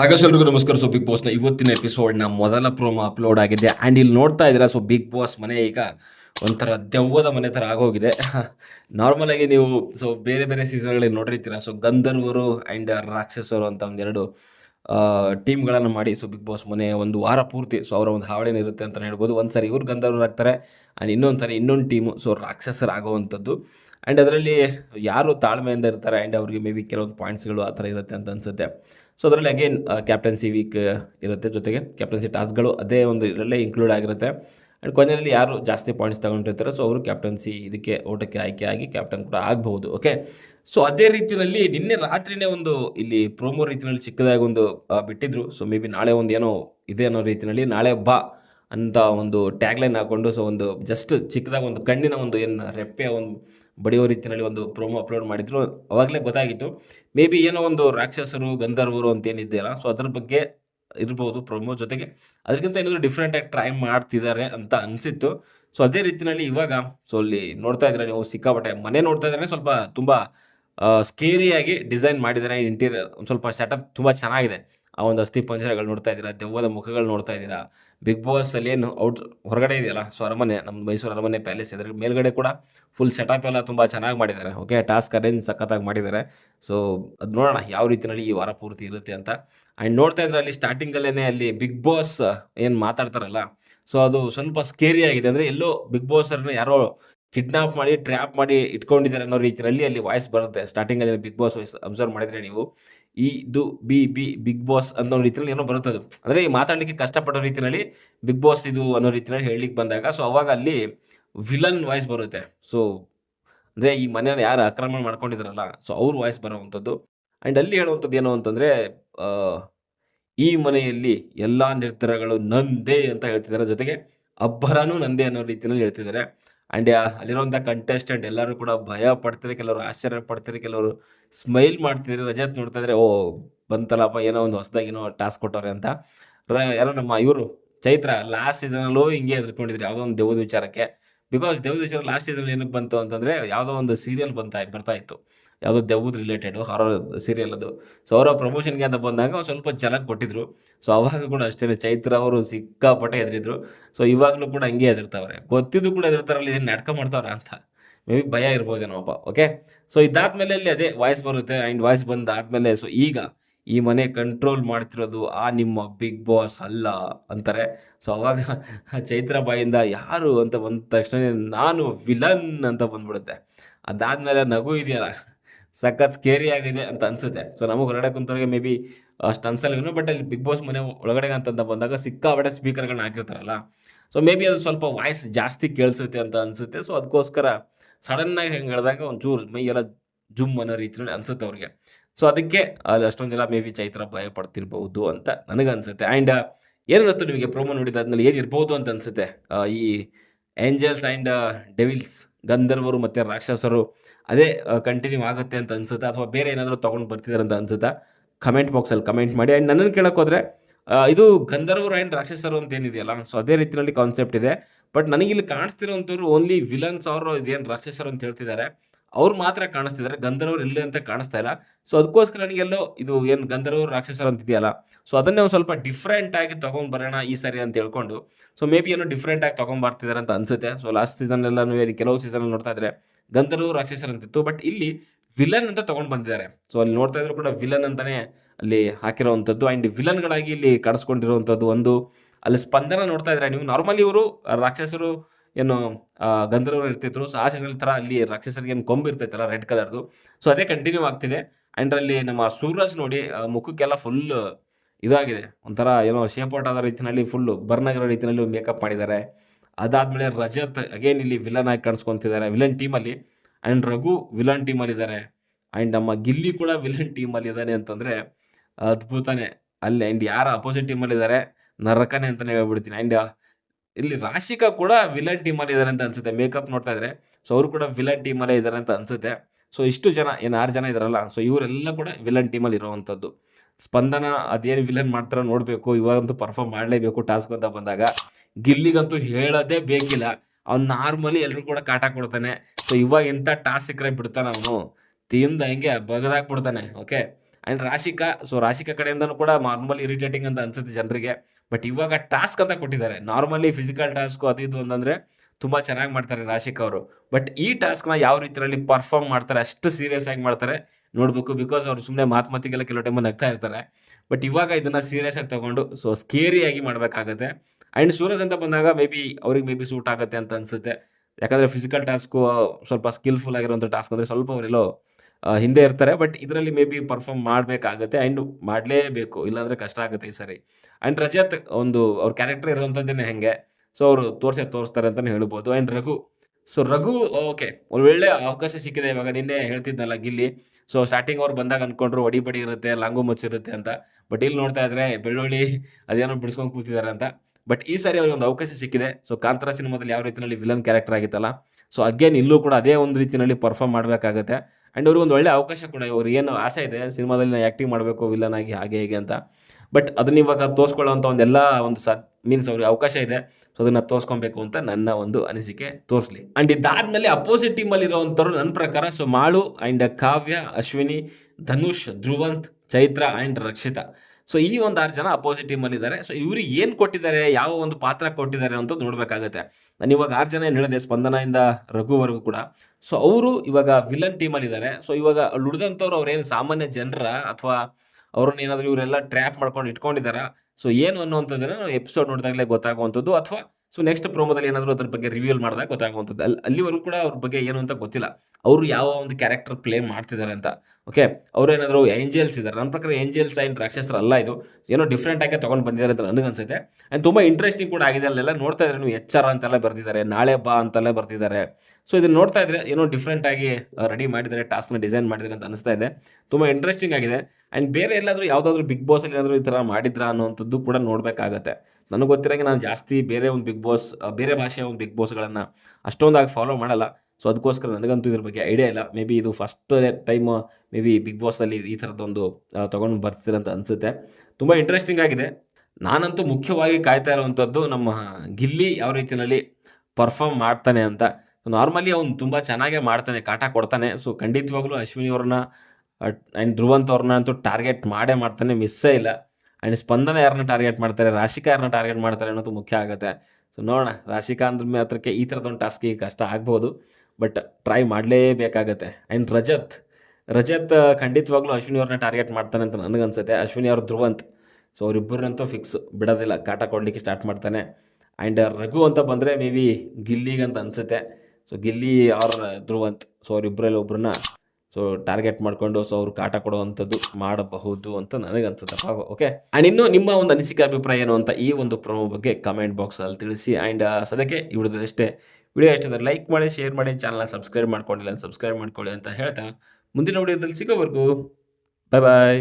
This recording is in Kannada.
ಹಾಗಾದ್ರೆ ಎಲ್ರಿಗೂ ನಮಸ್ಕಾರ. ಸೊ ಬಿಗ್ ಬಾಸ್ನ ಇವತ್ತಿನ ಎಪಿಸೋಡ್ನ ಮೊದಲ ಪ್ರೋಮೋ ಅಪ್ಲೋಡ್ ಆಗಿದೆ. ಆ್ಯಂಡ್ ಇಲ್ಲಿ ನೋಡ್ತಾ ಇದ್ದೀರಾ ಸೊ ಬಿಗ್ ಬಾಸ್ ಮನೆ ಈಗ ಒಂಥರ ದೆವ್ವದ ಮನೆ ಥರ ಆಗೋಗಿದೆ. ನಾರ್ಮಲಾಗಿ ನೀವು ಸೊ ಬೇರೆ ಬೇರೆ ಸೀಸನ್ಗಳಲ್ಲಿ ನೋಡಿರ್ತೀರ. ಸೊ ಗಂಧರ್ವರು ಆ್ಯಂಡ್ ರಾಕ್ಷಸರು ಅಂತ ಒಂದೆರಡು ಟೀಮ್ಗಳನ್ನು ಮಾಡಿ ಸೊ ಬಿಗ್ ಬಾಸ್ ಮನೆ ಒಂದು ವಾರ ಪೂರ್ತಿ ಸೊ ಅವರ ಒಂದು ಹಾವಳಿನ ಇರುತ್ತೆ ಅಂತ ಹೇಳ್ಬೋದು. ಒಂದು ಸರಿ ಇವ್ರು ಗಂಧರ್ವರು ಆಗ್ತಾರೆ ಆ್ಯಂಡ್ ಇನ್ನೊಂದು ಸರಿ ಇನ್ನೊಂದು ಟೀಮು ಸೊ ರಾಕ್ಷಸರು ಆಗೋವಂಥದ್ದು. ಆ್ಯಂಡ್ ಅದರಲ್ಲಿ ಯಾರು ತಾಳ್ಮೆಯಿಂದ ಇರ್ತಾರೆ ಆ್ಯಂಡ್ ಅವರಿಗೆ ಮೇ ಬಿ ಕೆಲವೊಂದು ಪಾಯಿಂಟ್ಸ್ಗಳು ಆ ಥರ ಇರುತ್ತೆ ಅಂತ ಅನಿಸುತ್ತೆ. ಸೊ ಅದರಲ್ಲಿ ಅಗೇನ್ ಕ್ಯಾಪ್ಟನ್ಸಿ ವೀಕ್ ಇರುತ್ತೆ. ಜೊತೆಗೆ ಕ್ಯಾಪ್ಟನ್ಸಿ ಟಾಸ್ಕ್ಗಳು ಅದೇ ಒಂದು ಇದರಲ್ಲೇ ಇನ್ಕ್ಲೂಡ್ ಆಗಿರುತ್ತೆ. ಆ್ಯಂಡ್ ಕೊನೆಯಲ್ಲಿ ಯಾರು ಜಾಸ್ತಿ ಪಾಯಿಂಟ್ಸ್ ತಗೊಂಡಿರ್ತಾರೆ ಸೊ ಅವರು ಕ್ಯಾಪ್ಟನ್ಸಿ ಇದಕ್ಕೆ ಓಟಕ್ಕೆ ಆಯ್ಕೆ ಆಗಿ ಕ್ಯಾಪ್ಟನ್ ಕೂಡ ಆಗಬಹುದು. ಓಕೆ ಸೊ ಅದೇ ರೀತಿಯಲ್ಲಿ ನಿನ್ನೆ ರಾತ್ರಿನೇ ಒಂದು ಇಲ್ಲಿ ಪ್ರೋಮೋ ರೀತಿಯಲ್ಲಿ ಚಿಕ್ಕದಾಗಿ ಒಂದು ಬಿಟ್ಟಿದ್ರು. ಸೊ ಮೇ ಬಿ ನಾಳೆ ಒಂದು ಏನೋ ಇದೆ ಅನ್ನೋ ರೀತಿಯಲ್ಲಿ ನಾಳೆ ಬಾ ಅಂತ ಒಂದು ಟ್ಯಾಗ್ಲೈನ್ ಹಾಕೊಂಡು ಸೊ ಒಂದು ಜಸ್ಟ್ ಚಿಕ್ಕದಾಗಿ ಒಂದು ಕಣ್ಣಿನ ಒಂದು ಏನು ರೆಪ್ಪೆ ಒಂದು ಬಡಿಯೋ ರೀತಿಯಲ್ಲಿ ಒಂದು ಪ್ರೋಮೋ ಅಪ್ಲೋಡ್ ಮಾಡಿದ್ರು. ಅವಾಗಲೇ ಗೊತ್ತಾಗಿತ್ತು. ಮೇ ಬಿ ಏನೋ ಒಂದು ರಾಕ್ಷಸರು, ಗಂಧರ್ವರು ಅಂತ ಏನಿದೆಯಲ್ಲ ಸೊ ಅದ್ರ ಬಗ್ಗೆ ಇರ್ಬೋದು ಪ್ರೊಮೋ ಜೊತೆಗೆ. ಅದಕ್ಕಿಂತ ಏನಾದರೂ ಡಿಫ್ರೆಂಟಾಗಿ ಟ್ರೈ ಮಾಡ್ತಿದ್ದಾರೆ ಅಂತ ಅನಿಸಿತ್ತು. ಸೊ ಅದೇ ರೀತಿಯಲ್ಲಿ ಇವಾಗ ಸೊ ಅಲ್ಲಿ ನೋಡ್ತಾ ಇದ್ರೆ ನೀವು ಸಿಕ್ಕಾಪಟ್ಟೆ. ಮನೆ ನೋಡ್ತಾ ಇದ್ರೆ ಸ್ವಲ್ಪ ತುಂಬ ಸ್ಕೇರಿಯಾಗಿ ಡಿಸೈನ್ ಮಾಡಿದ್ದಾರೆ ಇಂಟೀರಿಯರ್ ಒಂದು ಸ್ವಲ್ಪ ಸೆಟಪ್ ತುಂಬ ಚೆನ್ನಾಗಿದೆ. ಆ ಒಂದು ಅಸ್ಥಿ ಪಂಜರಗಳು ನೋಡ್ತಾ ಇದ್ದೀರಾ, ದೆವ್ವದ ಮುಖಗಳು ನೋಡ್ತಾ ಇದ್ದೀರಾ ಬಿಗ್ ಬಾಸ್ ಅಲ್ಲಿ ಏನು ಔಟ್ ಹೊರಗಡೆ ಇದೆಯಲ್ಲ? ಸೊ ಅರಮನೆ ನಮ್ಮ ಮೈಸೂರು ಅರಮನೆ ಪ್ಯಾಲೇಸ್ ಇದ್ರ ಮೇಲ್ಗಡೆ ಕೂಡ ಫುಲ್ ಸೆಟಪ್ ಎಲ್ಲ ತುಂಬ ಚೆನ್ನಾಗಿ ಮಾಡಿದ್ದಾರೆ. ಓಕೆ ಟಾಸ್ಕ್ ಅರೇಂಜ್ ಸಖತ್ತಾಗಿ ಮಾಡಿದ್ದಾರೆ. ಸೊ ಅದು ನೋಡೋಣ ಯಾವ ರೀತಿಯಲ್ಲಿ ಈ ವಾರ ಪೂರ್ತಿ ಇರುತ್ತೆ ಅಂತ. ಆ್ಯಂಡ್ ನೋಡ್ತಾ ಇದ್ರೆ ಅಲ್ಲಿ ಸ್ಟಾರ್ಟಿಂಗಲ್ಲೇ ಅಲ್ಲಿ ಬಿಗ್ ಬಾಸ್ ಏನು ಮಾತಾಡ್ತಾರಲ್ಲ? ಸೊ ಅದು ಸ್ವಲ್ಪ ಸ್ಕೇರಿ ಆಗಿದೆ. ಅಂದರೆ ಎಲ್ಲೋ ಬಿಗ್ ಬಾಸ್ ಯಾರೋ ಕಿಡ್ನಾಪ್ ಮಾಡಿ ಟ್ರ್ಯಾಪ್ ಮಾಡಿ ಇಟ್ಕೊಂಡಿದ್ದಾರೆ ಅನ್ನೋ ರೀತಿಯಲ್ಲಿ ಅಲ್ಲಿ ವಾಯ್ಸ್ ಬರುತ್ತೆ. ಸ್ಟಾರ್ಟಿಂಗಲ್ಲಿ ಬಿಗ್ ಬಾಸ್ ವಾಯ್ಸ್ ಅಬ್ಸರ್ವ್ ಮಾಡಿದ್ರೆ ನೀವು. ಇದು ಬಿ ಬಿ, ಬಿಗ್ ಬಾಸ್ ಅನ್ನೋ ರೀತಿಯಲ್ಲಿ ಏನೋ ಬರುತ್ತೆ ಅದು. ಅಂದರೆ ಈ ಮಾತಾಡಲಿಕ್ಕೆ ಕಷ್ಟಪಡೋ ರೀತಿಯಲ್ಲಿ ಬಿಗ್ ಬಾಸ್ ಇದು ಅನ್ನೋ ರೀತಿಯಲ್ಲಿ ಹೇಳಲಿಕ್ಕೆ ಬಂದಾಗ ಸೊ ಅವಾಗ ಅಲ್ಲಿ ವಿಲನ್ ವಾಯ್ಸ್ ಬರುತ್ತೆ. ಸೊ ಅಂದರೆ ಈ ಮನೆಯನ್ನು ಯಾರು ಆಕ್ರಮಣ ಮಾಡ್ಕೊಂಡಿದ್ರಲ್ಲ ಸೊ ಅವ್ರ ವಾಯ್ಸ್ ಬರೋವಂಥದ್ದು. ಆ್ಯಂಡ್ ಅಲ್ಲಿ ಹೇಳುವಂಥದ್ದು ಏನು ಅಂತಂದರೆ ಈ ಮನೆಯಲ್ಲಿ ಎಲ್ಲ ನಿರ್ಧಾರಗಳು ನಂದೇ ಅಂತ ಹೇಳ್ತಿದ್ದಾರೆ. ಜೊತೆಗೆ ಅಬ್ಬರನೂ ನಂದೇ ಅನ್ನೋ ರೀತಿಯಲ್ಲಿ ಹೇಳ್ತಿದ್ದಾರೆ. ಆ್ಯಂಡ್ ಅಲ್ಲಿರೋಂಥ ಕಂಟೆಸ್ಟೆಂಟ್ ಎಲ್ಲರೂ ಕೂಡ ಭಯ ಪಡ್ತಾರೆ ಕೆಲವರು ಆಶ್ಚರ್ಯ ಪಡ್ತಾರೆ ಕೆಲವರು ಸ್ಮೈಲ್ ಮಾಡ್ತಿದ್ರೆ ರಜತ್ ನೋಡ್ತಾ ಇದ್ರೆ, ಓ, ಬಂತಲ್ಲಪ್ಪ, ಏನೋ ಒಂದು ಹೊಸದಾಗಿ ಏನೋ ಟಾಸ್ಕ್ ಕೊಟ್ಟವ್ರೆ ಅಂತ. ಯಾರೋ ನಮ್ಮ ಇವರು, ಚೈತ್ರ ಲಾಸ್ಟ್ ಸೀಸನಲ್ಲೂ ಹಿಂಗೆ ಎದ್ಕೊಂಡಿದ್ರು ಯಾವುದೋ ಒಂದು ದೆವ್ವದ ವಿಚಾರಕ್ಕೆ. ಬಿಕಾಸ್ ದೇವ್ ವಿಚಾರ ಲಾಸ್ಟ್ ಸೀಸನ್ ಏನಕ್ಕೆ ಬಂತು ಅಂತಂದರೆ ಯಾವುದೋ ಒಂದು ಸೀರಿಯಲ್ ಬಂತಾ ಬರ್ತಾ ಇತ್ತು. ಯಾವುದೋ ದೆವ್ವದ ರಿಲೇಟೆಡು ಹಾರರ್ ಸೀರಿಯಲ್ ಅದು. ಸೊ ಅವರ ಪ್ರಮೋಷನ್ಗೆ ಅಂತ ಬಂದಾಗ ಸ್ವಲ್ಪ ಛಲಕ್ ಕೊಟ್ಟಿದ್ರು. ಸೊ ಅವಾಗ ಕೂಡ ಅಷ್ಟೇ ಚೈತ್ರ ಅವರು ಸಿಕ್ಕಾಪಟ್ಟೆ ಎದುರಿದ್ರು ಸೊ ಇವಾಗಲೂ ಕೂಡ ಹಂಗೆ ಎದುರ್ತಾವ್ರೆ ಗೊತ್ತಿದ್ದು ಕೂಡ ಎದುರ್ತಾರಲ್ಲ ಏನು ನಾಟಕ ಮಾಡ್ತಾವ್ರೆ ಅಂತ. ಮೇ ಬಿ ಭಯ ಇರ್ಬೋದೇನೋಪ್ಪ ಓಕೆ ಸೊ ಇದಾದ್ಮೇಲೆ ಅಲ್ಲಿ ಅದೇ ವಾಯ್ಸ್ ಬರುತ್ತೆ ಆ್ಯಂಡ್ ವಾಯ್ಸ್ ಬಂದಾದ್ಮೇಲೆ ಸೊ ಈಗ ಈ ಮನೆ ಕಂಟ್ರೋಲ್ ಮಾಡ್ತಿರೋದು ಆ ನಿಮ್ಮ ಬಿಗ್ ಬಾಸ್ ಅಲ್ಲ ಅಂತಾರೆ. ಸೊ ಅವಾಗ ಚೈತ್ರ ಬಾಯಿಂದ ಯಾರು ಅಂತ ಬಂದ ತಕ್ಷಣ ನಾನು ವಿಲನ್ ಅಂತ ಬಂದ್ಬಿಡುತ್ತೆ. ಅದಾದ್ಮೇಲೆ ನಗು ಇದೆಯಲ್ಲ, ಸಖತ್ ಸ್ಕೇರಿ ಆಗಿದೆ ಅಂತ ಅನ್ಸುತ್ತೆ. ಸೊ ನಮಗೆ ಹೊರಗಡೆ ಕುಂತವ್ರಿಗೆ ಮೇ ಬಿ ಅಷ್ಟು ಅನ್ಸಲ್ವೇನೋ ಬಟ್ ಅಲ್ಲಿ ಬಿಗ್ ಬಾಸ್ ಮನೆ ಒಳಗಡೆ ಅಂತಂತ ಬಂದಾಗ ಸಿಕ್ಕಾಪಟ್ಟೆ ಸ್ಪೀಕರ್ಗಳನ್ನ ಹಾಕಿರ್ತಾರಲ್ಲ. ಸೊ ಮೇ ಬಿ ಅದು ಸ್ವಲ್ಪ ವಾಯ್ಸ್ ಜಾಸ್ತಿ ಕೇಳಿಸುತ್ತೆ ಅಂತ ಅನ್ಸುತ್ತೆ. ಸೊ ಅದಕ್ಕೋಸ್ಕರ ಸಡನ್ನಾಗಿ ಹೆಂಗೆ ಹೇಳಿದಾಗ ಒಂಚೂರು ಮೈ ಎಲ್ಲ ಜುಮ್ ಅನ್ನೋ ರೀತಿಯಲ್ಲಿ ಅನ್ಸುತ್ತೆ ಅವ್ರಿಗೆ. ಸೊ ಅದಕ್ಕೆ ಅಲ್ಲಿ ಅಷ್ಟೊಂದು ಜನ ಮೇ ಬಿ ಚೈತ್ರ ಭಯ ಪಡ್ತಿರ್ಬಹುದು ಅಂತ ನನಗೆ ಅನ್ಸುತ್ತೆ. ಆ್ಯಂಡ್ ಏನು ಅನಿಸ್ತು ನಿಮಗೆ ಪ್ರೋಮೋ ನೋಡಿದಾದ್ಮೇಲೆ ಏನಿರ್ಬೋದು ಅಂತ ಅನ್ಸುತ್ತೆ? ಈ ಏಂಜಲ್ಸ್ ಆ್ಯಂಡ್ ಡೆವಿಲ್ಸ್ ಗಂಧರ್ವರು ಮತ್ತು ರಾಕ್ಷಸರು ಅದೇ ಕಂಟಿನ್ಯೂ ಆಗುತ್ತೆ ಅಂತ ಅನ್ಸುತ್ತಾ? ಅಥವಾ ಬೇರೆ ಏನಾದರೂ ತೊಗೊಂಡು ಬರ್ತಿದ್ದಾರೆ ಅಂತ ಅನ್ಸುತ್ತಾ? ಕಮೆಂಟ್ ಬಾಕ್ಸಲ್ಲಿ ಕಮೆಂಟ್ ಮಾಡಿ. ಆ್ಯಂಡ್ ನನ್ನನ್ನು ಕೇಳೋಕ್ಕೋದ್ರೆ ಇದು ಗಂಧರ್ವರು ಆ್ಯಂಡ್ ರಾಕ್ಷಸರು ಅಂತ ಏನಿದೆಯಲ್ಲ? ಸೊ ಅದೇ ರೀತಿಯಲ್ಲಿ ಕಾನ್ಸೆಪ್ಟ್ ಇದೆ. ಬಟ್ ನನಗಿಲ್ಲಿ ಕಾಣಿಸ್ತಿರೋಂಥವ್ರು ಓನ್ಲಿ ವಿಲನ್ಸ್ ಅವರು ಇದೇನು ರಾಕ್ಷಸರು ಅಂತ ಹೇಳ್ತಿದ್ದಾರೆ. ಅವ್ರು ಮಾತ್ರ ಕಾಣಿಸ್ತಿದ್ದಾರೆ ಗಂಧರ್ವರು ಇಲ್ಲ ಅಂತ ಕಾಣಿಸ್ತಾ ಇಲ್ಲ. ಸೊ ಅದಕ್ಕೋಸ್ಕರ ನನಗೆಲ್ಲೋ ಇದು ಏನು ಗಂಧರ್ವರು ರಾಕ್ಷಸರು ಅಂತಿದೆಯಲ್ಲ ಸೊ ಅದನ್ನೇ ಒಂದು ಸ್ವಲ್ಪ ಡಿಫ್ರೆಂಟ್ ಆಗಿ ತೊಗೊಂಡು ಬರೋಣ ಈ ಸರಿ ಅಂತ ಹೇಳ್ಕೊಂಡು ಸೊ ಮೇ ಬಿ ಏನೋ ಡಿಫ್ರೆಂಟ್ ಆಗಿ ತೊಗೊಂಡ್ ಬರ್ತಿದ್ದಾರೆ ಅಂತ ಅನ್ಸುತ್ತೆ. ಸೊ ಲಾಸ್ಟ್ ಸೀಸನ್ ಎಲ್ಲ ಕೆಲವು ಸೀಸನ್ ನೋಡ್ತಾ ಇದ್ರೆ ಗಂಧರ್ವರು ರಾಕ್ಷಸರು ಅಂತಿತ್ತು ಬಟ್ ಇಲ್ಲಿ ವಿಲನ್ ಅಂತ ತೊಗೊಂಡು ಬಂದಿದ್ದಾರೆ. ಸೊ ಅಲ್ಲಿ ನೋಡ್ತಾ ಇದ್ರು ಕೂಡ ವಿಲನ್ ಅಂತಾನೆ ಅಲ್ಲಿ ಹಾಕಿರೋವಂಥದ್ದು ಆ್ಯಂಡ್ ವಿಲನ್ಗಳಾಗಿ ಇಲ್ಲಿ ಕಡಿಸ್ಕೊಂಡಿರುವಂಥದ್ದು ಒಂದು. ಅಲ್ಲಿ ಸ್ಪಂದನ ನೋಡ್ತಾ ಇದ್ರೆ ನೀವು ನಾರ್ಮಲಿ ಇವರು ರಾಕ್ಷಸರು, ಏನು ಗಂಧರ್ವರು ಇರ್ತಿದ್ರು. ಸೊ ಆ ಸೀಸನ್ ಥರ ಅಲ್ಲಿ ರಾಕ್ಷಸರಿಗೆ ಏನು ಕೊಂಬು ಇರ್ತೈತಲ್ಲ ರೆಡ್ ಕಲರ್ದು ಸೊ ಅದೇ ಕಂಟಿನ್ಯೂ ಆಗ್ತಿದೆ. ಆ್ಯಂಡ್ ಅಲ್ಲಿ ನಮ್ಮ ಸೂರಜ್ ನೋಡಿ ಮುಖಕ್ಕೆಲ್ಲ ಫುಲ್ ಇದಾಗಿದೆ. ಒಂಥರ ಏನೋ ಶೇಪ್ ಔಟ್ ಆದ ರೀತಿಯಲ್ಲಿ ಫುಲ್ಲು ಬರ್ನ್ ಆಗಿರೋ ರೀತಿಯಲ್ಲಿ ಮೇಕಪ್ ಮಾಡಿದ್ದಾರೆ. ಅದಾದಮೇಲೆ ರಜತ್ ಅಗೇನ್ ಇಲ್ಲಿ ವಿಲನ್ ಆಗಿ ಕಾಣಿಸ್ಕೊಂತಿದ್ದಾರೆ ವಿಲನ್ ಟೀಮಲ್ಲಿ ಆ್ಯಂಡ್ ರಘು ವಿಲನ್ ಟೀಮಲ್ಲಿ ಇದ್ದಾರೆ ಆ್ಯಂಡ್ ನಮ್ಮ ಗಿಲ್ಲಿ ಕೂಡ ವಿಲನ್ ಟೀಮಲ್ಲಿ ಇದ್ದಾನೆ ಅಂತಂದರೆ ಅದ್ಭುತನೇ. ಅಲ್ಲಿ ಆ್ಯಂಡ್ ಯಾರ ಅಪೋಸಿಟ್ ಟೀಮಲ್ಲಿ ಇದ್ದಾರೆ ನರಕನೇ ಅಂತಲೇ ಹೇಳ್ಬಿಡ್ತೀನಿ. ಆ್ಯಂಡ್ ಇಲ್ಲಿ ರಾಶಿಕಾ ಕೂಡ ವಿಲನ್ ಟೀಮಲ್ಲಿ ಇದ್ದಾರೆ ಅಂತ ಅನ್ಸುತ್ತೆ. ಮೇಕಪ್ ನೋಡ್ತಾ ಇದ್ರೆ. ಸೊ ಅವರು ಕೂಡ ವಿಲನ್ ಟೀಮಲ್ಲೇ ಇದ್ದಾರೆ ಅಂತ ಅನ್ಸುತ್ತೆ. ಸೊ ಇಷ್ಟು ಜನ, ಏನು ಆರು ಜನ ಇದಾರಲ್ಲ. ಸೊ ಇವರೆಲ್ಲ ಕೂಡ ವಿಲನ್ ಟೀಮಲ್ಲಿ ಇರುವಂತದ್ದು. ಸ್ಪಂದನ ಅದೇನು ವಿಲನ್ ಮಾಡ್ತಾರೋ ನೋಡಬೇಕು. ಇವಾಗಂತೂ ಪರ್ಫಾರ್ಮ್ ಮಾಡಲೇಬೇಕು ಟಾಸ್ಕ್ ಅಂತ ಬಂದಾಗ. ಗಿಲ್ಲಿಗಂತೂ ಹೇಳೋದೇ ಬೇಕಿಲ್ಲ. ಅವ್ನು ನಾರ್ಮಲಿ ಎಲ್ಲರೂ ಕೂಡ ಕಾಟ ಕೊಡ್ತಾನೆ. ಸೊ ಇವಾಗ ಇಂಥ ಟಾಸ್ಕ್ ಸಿಕ್ಕರೆ ಬಿಡ್ತಾನೆ ಅವನು. ತಿಂದ ಹಂಗೆ ಬಗದಾಕ್ಬಿಡ್ತಾನೆ. Okay and Rashika so Rashika ಕಡೆಯಿಂದನೂ ಕೂಡ ನಾರ್ಮಲ್ ಇರಿಟೇಟಿಂಗ್ ಅಂತ ಅನ್ಸುತ್ತೆ ಜನರಿಗೆ. ಬಟ್ ಇವಾಗ ಟಾಸ್ಕ್ ಅಂತ ಕೊಟ್ಟಿದ್ದಾರೆ. ನಾರ್ಮಲಿ ಫಿಸಿಕಲ್ ಟಾಸ್ಕ್ ಅದು ಇದು ಅಂತಂದರೆ ತುಂಬ ಚೆನ್ನಾಗಿ ಮಾಡ್ತಾರೆ ರಾಶಿಕ್ ಅವರು. ಬಟ್ ಈ ಟಾಸ್ಕ್ನ ಯಾವ ರೀತಿಯಲ್ಲಿ ಪರ್ಫಾರ್ಮ್ ಮಾಡ್ತಾರೆ, ಅಷ್ಟು ಸೀರಿಯಸ್ ಆಗಿ ಮಾಡ್ತಾರೆ ನೋಡಬೇಕು ಬಿಕಾಸ್ ಅವ್ರು ಸುಮ್ಮನೆ ಮಾತು ಮಾತಿಗೆಲ್ಲ ಕೆಲವು ಟೈಮ್ ನಗ್ತಾ ಇರ್ತಾರೆ. ಬಟ್ ಇವಾಗ ಇದನ್ನು ಸೀರಿಯಸ್ ಆಗಿ ತಗೊಂಡು ಸೊ ಸ್ಕೇರಿಯಾಗಿ ಮಾಡಬೇಕಾಗತ್ತೆ. ಆ್ಯಂಡ್ ಸೂರಜ್ ಅಂತ ಬಂದಾಗ ಮೇ ಬಿ ಅವ್ರಿಗೆ ಮೇ ಬಿ ಸೂಟ್ ಆಗುತ್ತೆ ಅಂತ ಅನಿಸುತ್ತೆ. ಯಾಕಂದರೆ ಫಿಸಿಕಲ್ ಟಾಸ್ಕು ಸ್ವಲ್ಪ ಸ್ಕಿಲ್ಫುಲ್ ಆಗಿರುವಂಥ ಟಾಸ್ಕ್ ಅಂದರೆ ಸ್ವಲ್ಪ ಅವರೆಲ್ಲೋ ಹಿಂದೆ ಇರ್ತಾರೆ ಬಟ್ ಇದರಲ್ಲಿ ಮೇ ಬಿ ಪರ್ಫಾರ್ಮ್ ಮಾಡಬೇಕಾಗುತ್ತೆ ಆ್ಯಂಡ್ ಮಾಡಲೇಬೇಕು, ಇಲ್ಲಾಂದರೆ ಕಷ್ಟ ಆಗುತ್ತೆ ಈ ಸರಿ. ಆ್ಯಂಡ್ ರಜತ್ ಒಂದು, ಅವ್ರ ಕ್ಯಾರೆಕ್ಟರ್ ಇರುವಂಥದ್ದೇನೆ ಹೆಂಗೆ? ಸೊ ಅವರು ತೋರಿಸೇ, ತೋರಿಸ್ತಾರೆ ಅಂತಲೇ ಹೇಳ್ಬೋದು. And Raghu so Raghu okay ಒಳ್ಳೆ ಅವಕಾಶ ಸಿಕ್ಕಿದೆ ಇವಾಗ. ನಿನ್ನೆ ಹೇಳ್ತಿದ್ನಲ್ಲ ಗಿಲ್ಲಿ ಸೊ ಸ್ಟಾರ್ಟಿಂಗ್ ಅವ್ರು ಬಂದಾಗ ಅನ್ಕೊಂಡ್ರು ಒಡಿ ಬಡಿ ಇರುತ್ತೆ, ಲಾಂಗು ಮುಚ್ಚಿರುತ್ತೆ ಅಂತ. ಬಟ್ ಇಲ್ಲಿ ನೋಡ್ತಾ ಇದ್ರೆ ಬೆಳ್ಳುಳ್ಳಿ, ಅದೇನೋ ಬಿಡಿಸ್ಕೊಂಡು ಕೂತಿದ್ದಾರೆ ಅಂತ. ಬಟ್ ಈ ಸಾರಿ ಅವ್ರಿಗೆ ಒಂದು ಅವಕಾಶ ಸಿಕ್ಕಿದೆ. ಸೊ ಕಾಂತರ ಸಿನಿಮಾದಲ್ಲಿ ಯಾವ ರೀತಿಯಲ್ಲಿ ವಿಲನ್ ಕ್ಯಾರೆಕ್ಟರ್ ಆಗಿತ್ತಲ್ಲ? ಸೊ ಅಗೇನ್ ಇಲ್ಲೂ ಕೂಡ ಅದೇ ಒಂದು ರೀತಿಯಲ್ಲಿ ಪರ್ಫಾರ್ಮ್ ಮಾಡಬೇಕಾಗುತ್ತೆ. ಆ್ಯಂಡ್ ಅವ್ರಿಗೆ ಒಂದು ಒಳ್ಳೆ ಅವಕಾಶ ಕೂಡ, ಇವ್ರು ಏನು ಆಸೆ ಇದೆ, ಸಿನಿಮಾದಲ್ಲಿ ನಾನು ಆ್ಯಕ್ಟಿಂಗ್ ಮಾಡಬೇಕು ವಿಲನ್ ಆಗಿ, ಹಾಗೆ ಹೇಗೆ ಅಂತ. ಬಟ್ ಅದನ್ನ ಇವಾಗ ತೋರಿಸ್ಕೊಳ್ಳೋಂಥ ಒಂದೆಲ್ಲ ಒಂದು ಸಾ ಮೀನ್ಸ್ ಅವ್ರಿಗೆ ಅವಕಾಶ ಇದೆ. ಸೊ ಅದನ್ನ ತೋರಿಸ್ಕೊಬೇಕು ಅಂತ ನನ್ನ ಒಂದು ಅನಿಸಿಕೆ ತೋರಿಸ್ಲಿ. ಆ್ಯಂಡ್ ಇದಾದ್ಮೇಲೆ ಅಪೋಸಿಟ್ ಟೀಮಲ್ಲಿ ಇರೋವಂಥವ್ರು ನನ್ನ ಪ್ರಕಾರ so Malu and Kavya, Ashwini, Dhanush, Dhruvanth, Chaitra and Rakshita. So ಈ ಒಂದು ಆರು ಜನ ಅಪೋಸಿಟ್ ಟೀಮಲ್ಲಿ ಇದ್ದಾರೆ ಸೊ ಇವ್ರಿಗೆ ಏನು ಕೊಟ್ಟಿದ್ದಾರೆ, ಯಾವ ಒಂದು ಪಾತ್ರ ಕೊಟ್ಟಿದ್ದಾರೆ ಅಂತ ನೋಡಬೇಕಾಗುತ್ತೆ. ನಾನು ಇವಾಗ ಆರು ಜನ ಏನು ಹೇಳಿದೆ ಸ್ಪಂದನದಿಂದ ರಘುವರೆಗೂ ಕೂಡ. ಸೊ ಅವರು ಇವಾಗ ವಿಲನ್ ಟೀಮಲ್ಲಿ ಇದ್ದಾರೆ ಸೊ ಇವಾಗ ಅಲ್ಲಿ ಉಳಿದಂಥವ್ರು ಅವ್ರೇನು ಸಾಮಾನ್ಯ ಜನರ ಅಥವಾ ಅವ್ರನ್ನ ಏನಾದರೂ ಇವರೆಲ್ಲ ಟ್ರ್ಯಾಪ್ ಮಾಡ್ಕೊಂಡು ಇಟ್ಕೊಂಡಿದ್ದಾರಾ? ಸೊ ಏನು ಅನ್ನುವಂಥದ್ದನ್ನು ನಾವು ಎಪಿಸೋಡ್ ನೋಡಿದಾಗಲೇ ಗೊತ್ತಾಗುವಂಥದ್ದು ಅಥವಾ ಸೊ ನೆಕ್ಸ್ಟ್ ಪ್ರೋಮೋದಲ್ಲಿ ಏನಾದರೂ ಅದ್ರ ಬಗ್ಗೆ ರಿವ್ಯೂಲ್ ಮಾಡಿದಾಗ ಗೊತ್ತಾಗುವಂಥದ್ದು. ಅಲ್ಲಿ ಅಲ್ಲಿವರೆಗೂ ಕೂಡ ಅವ್ರ ಬಗ್ಗೆ ಏನು ಅಂತ ಗೊತ್ತಿಲ್ಲ. ಅವರು ಯಾವ ಒಂದು ಕ್ಯಾರೆಕ್ಟರ್ ಪ್ಲೇ ಮಾಡ್ತಿದ್ದಾರೆ ಅಂತ. ಓಕೆ ಅವ್ರು ಏನಾದರೂ ಏಂಜಲ್ಸ್ ಇದ್ದಾರೆ. ನನ್ನ ಪ್ರಕಾರ ಏಂಜಲ್ಸ್ ಆ್ಯಂಡ್ ರಾಕ್ಷಸರು ಅಲ್ಲ ಇದು. ಏನೋ ಡಿಫ್ರೆಂಟ್ ಆಗಿ ತೊಗೊಂಡು ಬಂದಿದ್ದಾರೆ ಅಂತ ನನಗನ್ಸುತ್ತೆ ಆ್ಯಂಡ್ ತುಂಬ ಇಂಟ್ರೆಸ್ಟಿಂಗ್ ಕೂಡ ಆಗಿದೆ. ಅಲ್ಲೆಲ್ಲ ನೋಡ್ತಾ ಇದ್ರೆ ನೀವು ಎಚ್ ಆರ್ ಅಂತೆಲ್ಲ ಬರ್ತಿದ್ದಾರೆ ನಾಳೆ ಬಾ ಅಂತೆಲ್ಲ ಬರ್ತಿದ್ದಾರೆ ಸೊ ಇದನ್ನ ನೋಡ್ತಾ ಇದ್ರೆ ಏನೋ ಡಿಫ್ರೆಂಟ್ ಆಗಿ ರೆಡಿ ಮಾಡಿದರೆ ಟಾಸ್ಕ್ನ ಡಿಸೈನ್ ಮಾಡಿದ್ದಾರೆ ಅಂತ ಅನಿಸ್ತಾ ಇದೆ. ತುಂಬ ಇಂಟ್ರೆಸ್ಟಿಂಗ್ ಆಗಿದೆ. ಆ್ಯಂಡ್ ಬೇರೆ ಎಲ್ಲಾದರೂ ಯಾವುದಾದ್ರೂ ಬಿಗ್ ಬಾಸಲ್ಲಿ ಏನಾದರೂ ಈ ಥರ ಮಾಡಿದ್ರಾ ಅನ್ನೋವಂಥದ್ದು ಕೂಡ ನೋಡಬೇಕಾಗತ್ತೆ. ನನಗೆ ಗೊತ್ತಿರೋಂಗೆ ನಾನು ಜಾಸ್ತಿ ಬೇರೆ ಒಂದು ಬಿಗ್ ಬಾಸ್ ಬೇರೆ ಭಾಷೆಯ ಒಂದು ಬಿಗ್ ಬಾಸ್ಗಳನ್ನು ಅಷ್ಟೊಂದಾಗಿ ಫಾಲೋ ಮಾಡಲ್ಲ. ಸೊ ಅದಕ್ಕೋಸ್ಕರ ನನಗಂತೂ ಇದ್ರ ಬಗ್ಗೆ ಐಡಿಯಾ ಇಲ್ಲ. ಮೇ ಬಿ ಇದು first time maybe big ಬಾಸಲ್ಲಿ ಈ ಥರದ್ದೊಂದು ತೊಗೊಂಡು ಬರ್ತಿರಂತ ಅನಿಸುತ್ತೆ. ತುಂಬ ಇಂಟ್ರೆಸ್ಟಿಂಗ್ ಆಗಿದೆ. ನಾನಂತೂ ಮುಖ್ಯವಾಗಿ ಕಾಯ್ತಾ ಇರುವಂಥದ್ದು ನಮ್ಮ ಗಿಲ್ಲಿ ಯಾವ ರೀತಿಯಲ್ಲಿ ಪರ್ಫಾರ್ಮ್ ಮಾಡ್ತಾನೆ ಅಂತ. ನಾರ್ಮಲಿ ಅವ್ನು ತುಂಬ ಚೆನ್ನಾಗೇ ಮಾಡ್ತಾನೆ, ಕಾಟ ಕೊಡ್ತಾನೆ. ಸೊ ಖಂಡಿತವಾಗ್ಲೂ ಅಶ್ವಿನಿ ಅವ್ರನ್ನ ಆ್ಯಂಡ್ ಧ್ರುವಂತ್ ಅವ್ರನ್ನ ಅಂತೂ ಟಾರ್ಗೆಟ್ ಮಾಡೇ ಮಾಡ್ತಾನೆ ಮಿಸ್ಸೇ ಇಲ್ಲ. ಆ್ಯಂಡ್ ಸ್ಪಂದನ ಯಾರನ್ನ ಟಾರ್ಗೆಟ್ ಮಾಡ್ತಾರೆ ರಾಶಿಕಾ ಯಾರನ್ನ ಟಾರ್ಗೆಟ್ ಮಾಡ್ತಾರೆ ಅನ್ನೋದು ಮುಖ್ಯ ಆಗುತ್ತೆ. ಸೊ ನೋಡೋಣ, ರಾಶಿಕಾ ಅಂದ್ರ ಮಾತ್ರಕ್ಕೆ ಈ ಥರದೊಂದು ಟಾಸ್ಕಿಗೆ ಕಷ್ಟ ಆಗ್ಬೋದು. ಬಟ್ ಟ್ರೈ ಮಾಡಲೇಬೇಕಾಗತ್ತೆ ಆ್ಯಂಡ್ ರಜತ್ ರಜತ್ ಖಂಡಿತವಾಗ್ಲೂ ಅಶ್ವಿನಿ ಅವ್ರನ್ನ ಟಾರ್ಗೆಟ್ ಮಾಡ್ತಾನೆ ಅಂತ ನನಗನ್ಸುತ್ತೆ ಅಶ್ವಿನಿ ಅವ್ರ ಧ್ರುವಂತ್. ಸೊ ಅವರಿಬ್ಬರನ್ನಂತೂ ಫಿಕ್ಸ್ ಬಿಡೋದಿಲ್ಲ. ಕಾಟ ಕೊಡಲಿಕ್ಕೆ ಸ್ಟಾರ್ಟ್ ಮಾಡ್ತಾನೆ. ಆ್ಯಂಡ್ ರಘು ಅಂತ ಬಂದರೆ ಮೇ ಬಿ ಗಿಲ್ಲಿಗಂತ ಅನಿಸುತ್ತೆ. ಸೊ ಗಿಲ್ಲಿ ಅವ್ರ ಧ್ರುವಂತ್. ಸೊ ಅವರಿಬ್ಬರಲ್ಲಿ ಒಬ್ಬರನ್ನ ಸೊ ಟಾರ್ಗೆಟ್ ಮಾಡಿಕೊಂಡು ಸೊ ಅವ್ರು ಕಾಟ ಕೊಡುವಂಥದ್ದು ಮಾಡಬಹುದು ಅಂತ ನನಗನ್ಸುತ್ತೆ. ಓಕೆ ಆ್ಯಂಡ್ ಇನ್ನು ನಿಮ್ಮ ಒಂದು ಅನಿಸಿಕೆ, ಅಭಿಪ್ರಾಯ ಏನು ಅಂತ ಈ ಒಂದು ಪ್ರೊಮೋ ಬಗ್ಗೆ ಕಮೆಂಟ್ ಬಾಕ್ಸಲ್ಲಿ ತಿಳಿಸಿ. ಆ್ಯಂಡ್ ಸದ್ಯಕ್ಕೆ ವಿಡಿಯೋದಲ್ಲಿ ಅಷ್ಟೇ. ವಿಡಿಯೋ ಇಷ್ಟದ ಲೈಕ್ ಮಾಡಿ ಶೇರ್ ಮಾಡಿ ಚಾನಲ್ನ ಸಬ್ಸ್ಕ್ರೈಬ್ ಮಾಡ್ಕೊಂಡಿಲ್ಲ ಸಬ್ಸ್ಕ್ರೈಬ್ ಮಾಡ್ಕೊಳ್ಳಿ ಅಂತ ಹೇಳ್ತಾ ಮುಂದಿನ ವಿಡಿಯೋದಲ್ಲಿ ಸಿಗೋವರೆಗೂ. ಬಾಯ್ ಬಾಯ್.